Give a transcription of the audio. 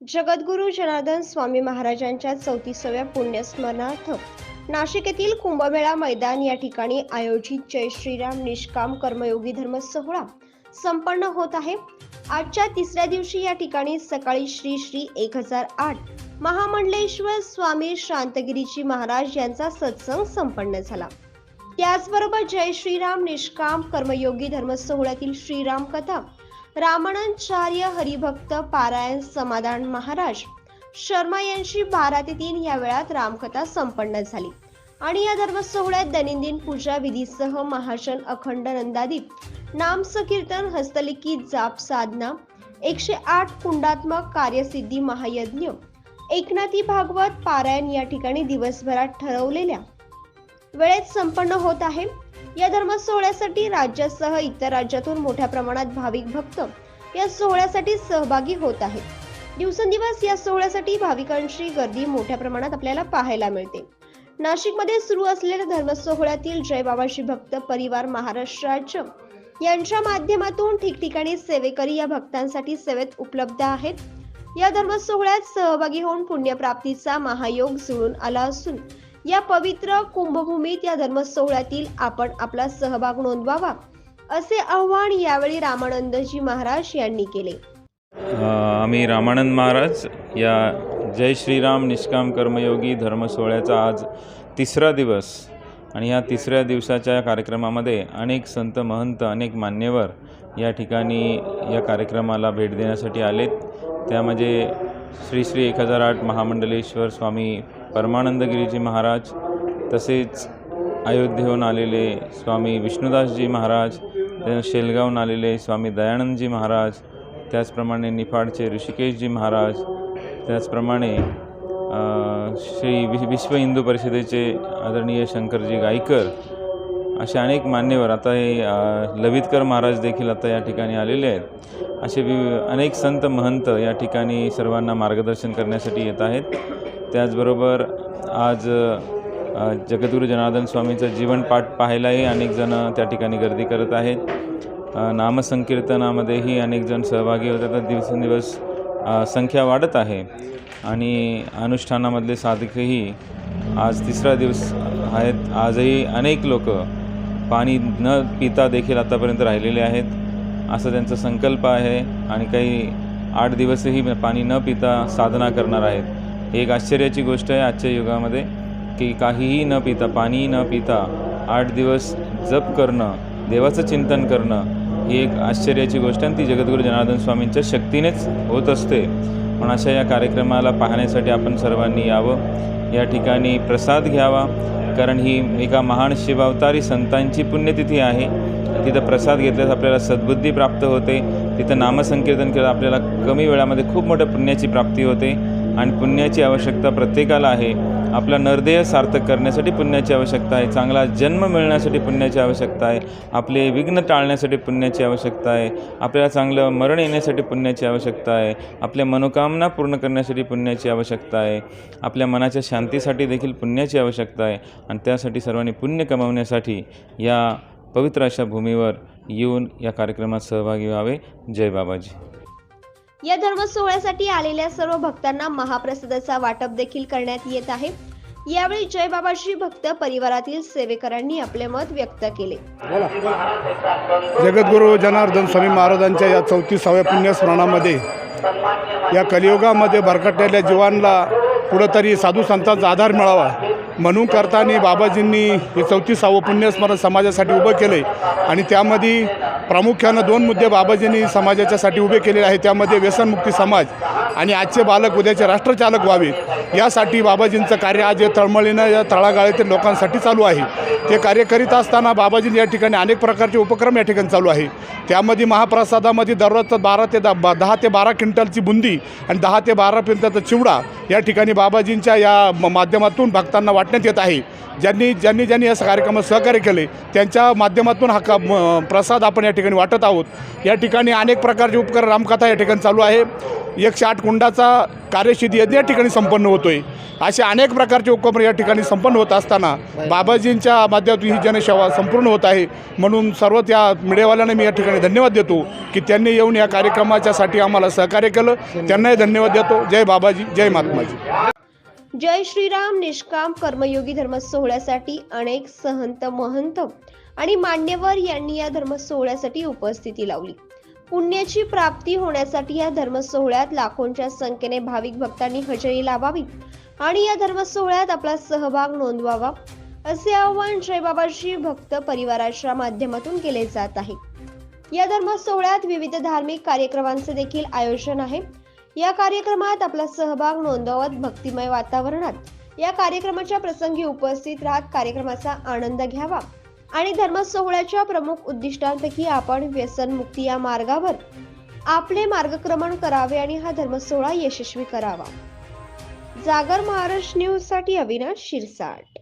जगद्गुरू जनार्दन स्वामी महाराजांच्या चौतीसाव्या पुण्यस्मरणार्थ नाशिक येथील कुंभमेळा मैदान या ठिकाणी आयोजित जय श्रीराम निष्काम कर्मयोगी धर्म सोहळा संपन्न होत आहे. आजच्या तिसऱ्या दिवशी या ठिकाणी सकाळी श्री श्री एक हजार आठ महामंडलेश्वर स्वामी शांतगिरीजी महाराज यांचा सत्संग संपन्न झाला. त्याचबरोबर जय श्रीराम निष्काम कर्मयोगी धर्म सोहळ्यातील श्रीराम कथा रामानंदाचार्य हरिभक्त पारायण समाधान महाराज शर्मा यांची बारा ते तीन या वेळात रामकथा संपन्न झाली. आणि या धर्म सोहळ्यात दैनंदिन पूजा विधीसह महाजन अखंड नंदादीप नाम संकीर्तन हस्तलिखित जाप साधना एकशे आठ कुंडात्मक कार्यसिद्धी महायज्ञ एकनाथी भागवत पारायण या ठिकाणी दिवसभरात ठरवलेल्या वेळेत संपन्न होत आहे. या धर्म सोहळ्यासाठी राज्यासह इतर राज्यातून मोठ्या प्रमाणात भाविक भक्त या सोहळ्यासाठी सहभागी होत आहेत. दिवसेंदिवस या सोहळ्यासाठी भाविकांची गर्दी मोठ्या प्रमाणात आपल्याला पाहायला मिळते. नाशिकमध्ये सुरू असलेल्या धर्म सोहळ्यातील जय बाबाशी भक्त परिवार महाराष्ट्र राज्य यांच्या माध्यमातून ठिकठिकाणी सेवेकरी या भक्तांसाठी सेवेत उपलब्ध आहेत. या धर्म सोहळ्यात सहभागी होऊन पुण्यप्राप्तीचा महायोग जुळून आला असून या पवित्र कुंभभूमीत या धर्म सोहळ्यातील आपण आपला सहभाग नोंदवावा असे आव्हान यावेळी रामानंदजी महाराज यांनी केले. आम्ही रामानंद महाराज या जय श्रीराम निष्काम कर्मयोगी धर्म सोहळ्याचा आज तिसरा दिवस आणि या तिसऱ्या दिवसाच्या या कार्यक्रमामध्ये अनेक संत महंत अनेक मान्यवर या ठिकाणी या कार्यक्रमाला भेट देण्यासाठी आलेत. त्यामध्ये श्री श्री एक हजार आठ महामंडलेश्वर स्वामी परमानंदगिरीजी महाराज तसेच अयोध्येहून आलेले स्वामी विष्णुदासजी महाराज शेलगावहून आलेले स्वामी दयानंदजी महाराज त्याचप्रमाणे निफाडचे ऋषिकेशजी महाराज त्याचप्रमाणे श्री वि विश्व हिंदू परिषदेचे आदरणीय शंकरजी गायकर असे अनेक मान्यवर. आता हे लवितकर महाराज देखील आता या ठिकाणी आलेले आहेत. असे वि अनेक संत महंत या ठिकाणी सर्वांना मार्गदर्शन करण्यासाठी येत आहेत. त्याचबरोबर आज अ, जगद्गुरू जनार्दन स्वामींचं जीवनपाठ पाहायलाही अनेकजणं त्या ठिकाणी गर्दी करत आहेत. नामसंकीर्तनामध्येही अनेकजण सहभागी होतात. दिवसेंदिवस संख्या वाढत आहे आणि अनुष्ठानामधले साधकही आज तिसरा दिवस आहेत. आजही अनेक लोक पाणी न पिता देखील आतापर्यंत राहिलेले आहेत असा त्यांचा संकल्प आहे आणि काही आठ दिवसही पाणी न पिता साधना करणार आहेत. ही एक आश्चर्याची गोष्ट आहे आजच्या युगामध्ये की काहीही न पिता पाणीही न पिता आठ दिवस जप करणं देवाचं चिंतन करणं ही एक आश्चर्याची गोष्ट आहे आणि ती जगद्गुरू जनार्दन स्वामींच्या शक्तीनेच होत असते. पण अशा या कार्यक्रमाला पाहण्यासाठी आपण सर्वांनी यावं. या ठिकाणी प्रसाद घ्यावा कारण ही एका महान शिवावतारी संतांची पुण्यतिथी आहे. तिथं प्रसाद घेतल्यास आपल्याला सद्बुद्धी प्राप्त होते. तिथं नामसंकीर्तन केलं आपल्याला कमी वेळामध्ये खूप मोठ्या पुण्याची प्राप्ती होते. आणि पुण्याची आवश्यकता प्रत्येकाला आहे. आपला नरदेह सार्थक करण्यासाठी पुण्याची आवश्यकता आहे. चांगला जन्म मिळण्यासाठी पुण्याची आवश्यकता आहे. आपले विघ्न टाळण्यासाठी पुण्याची आवश्यकता आहे. आपल्याला चांगलं मरण येण्यासाठी पुण्याची आवश्यकता आहे. आपल्या मनोकामना पूर्ण करण्यासाठी पुण्याची आवश्यकता आहे. आपल्या मनाच्या शांतीसाठी देखील पुण्याची आवश्यकता आहे. आणि त्यासाठी सर्वांनी पुण्य कमावण्यासाठी या पवित्र अशा भूमीवर येऊन या कार्यक्रमात सहभागी व्हावे. जय बाबाजी. या धर्म सोहळ्यासाठी आलेल्या सर्व भक्तांना महाप्रसादाचा वाटप देखील करण्यात येत आहे. यावेळी जय बाबाजी भक्त परिवारातील सेवेकरांनी आपले मत व्यक्त केले. जगद्गुरू जनार्दन स्वामी महाराजांच्या या चौतीसाव्या पुण्यस्मरणामध्ये या कलियुगामध्ये भरकटलेल्या जीवांना कुठंतरी साधू संतांचा आधार मिळावा. म्हणून करताना बाबाजींनी हे चौतीसावं पुण्यस्मरण समाजासाठी उभं केलं आहे आणि त्यामध्ये प्रामुख्यानं दोन मुद्दे बाबाजींनी समाजाच्यासाठी उभे केलेले आहे त्यामध्ये व्यसनमुक्ती समाज आणि आजचे बालक उद्याचे राष्ट्रचालक व्हावेत. यासाठी बाबाजींचं कार्य आज या तळमळीनं या तळागाळातील लोकांसाठी चालू आहे. ते कार्य करीत असताना बाबाजी या ठिकाणी अनेक प्रकारचे उपक्रम या ठिकाणी चालू आहे. त्यामध्ये महाप्रसादामध्ये दररोज बारा ते दा बा दहा ते बारा क्विंटलची बुंदी आणि दहा ते बारा क्विंटलचा चिवडा या ठिकाणी बाबाजींच्या या माध्यमातून भक्तांना वाटण्यात येत आहे. ज्यांनी ज्यांनी ज्यांनी या कार्यक्रमात सहकार्य केले त्यांच्या माध्यमातून हा का प्रसाद आपण या ठिकाणी वाटत आहोत. या ठिकाणी अनेक प्रकारचे उपक्रम रामकथा या ठिकाणी चालू आहे. एकशे आठ कुंडाचा कार्यसिद्धी यज्ञ या ठिकाणी संपन्न होतोय. असे अनेक प्रकारचे उपक्रम या ठिकाणी संपन्न होत असताना बाबाजींच्या माध्यमातून ही जनसेवा संपूर्ण होत आहे. म्हणून सर्व त्या मीडियावाल्यांना मी या ठिकाणी धन्यवाद देतो की त्यांनी येऊन या कार्यक्रमाच्यासाठी आम्हाला सहकार्य केलं. त्यांनाही धन्यवाद देतो. जय बाबाजी जय महात्माजी. जय श्रीराम निष्काम कर्मयोगी धर्म सोहळ्यासाठी अनेक सहंत महंत आणि मान्यवर यांनी या धर्म सोहळ्यासाठी उपस्थिती लावली. पुण्याची प्राप्ती होण्यासाठी या धर्म सोहळ्यात लाखोंच्या संख्येने भाविक भक्तांनी हजेरी लावावी आणि या धर्म सोहळ्यात आपला सहभाग नोंदवावा असे आवाहन जय भक्त परिवाराच्या माध्यमातून केले जात आहे. या धर्म सोहळ्यात विविध धार्मिक कार्यक्रमांचे देखील आयोजन आहे. या कार्यक्रमात आपला सहभाग नोंदवत भक्तिमय वातावरणात. या कार्यक्रमाच्या प्रसंगी उपस्थित राहत कार्यक्रमाचा आनंद घ्यावा. आणि धर्म सोहळ्याच्या प्रमुख उद्दिष्टांपैकी आपण व्यसनमुक्ती या मार्गावर आपले मार्गक्रमण करावे आणि हा धर्मसोहळा यशस्वी करावा. जागर महाराष्ट्र न्यूजसाठी अविनाश शिरसाट.